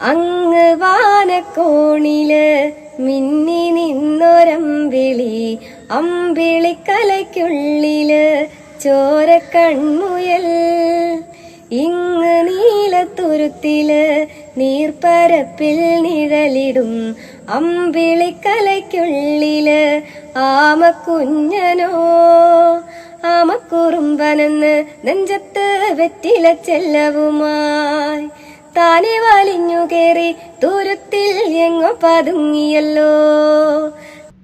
അങ്ങ് വാനക്കോണിൽ മിന്നി നിന്നൊരമ്പിളി അമ്പിളിക്കലയ്ക്കുള്ളിൽ ചോര കൺമുയൽ ഇങ്ങ് നീലത്തുരുത്തിൽ നീർപ്പരപ്പിൽ നിഴലിടും അമ്പിളിക്കലയ്ക്കുള്ളിൽ ആമക്കുഞ്ഞനോ. ആമക്കുറുമ്പനെന്ന് നെഞ്ചത്ത് വെറ്റില ചെല്ലവുമായി താനെ വലിഞ്ഞു കേറി ദൂരത്തിൽ എങ്ങോ പതുങ്ങിയല്ലോ.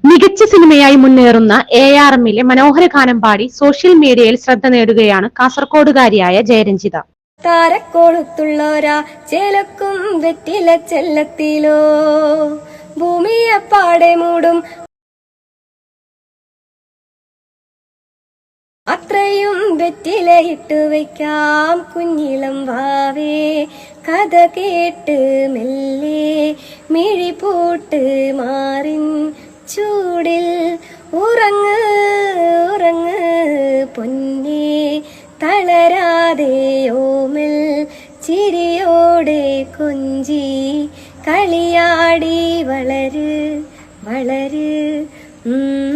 മികച്ച സിനിമയായി മുന്നേറുന്ന എ ആർ എമ്മിലെ മനോഹര ഗാനം പാടി സോഷ്യൽ മീഡിയയിൽ ശ്രദ്ധ നേടുകയാണ് കാസർകോടുകാരിയായ ജയരഞ്ജിത. താരക്കോളുത്തുള്ളോരാ ചേലക്കും വെറ്റില ചെല്ലത്തിലോ. ഭൂമിയെ പാടെ മൂടും. അത്രയും വെറ്റിലയിട്ടു വയ്ക്കാം കുഞ്ഞിളം വാവേ കഥ കേട്ട് മെല്ലെ മിഴി പൂട്ട് മാറിൻ ചൂടിൽ ഉറങ്ങ് ഉറങ്ങ് പൊന്നെ തളരാതെ ഓമൽ ചിരിയോടെ കൊഞ്ചി കളിയാടി വളര് വളര്. ഉം,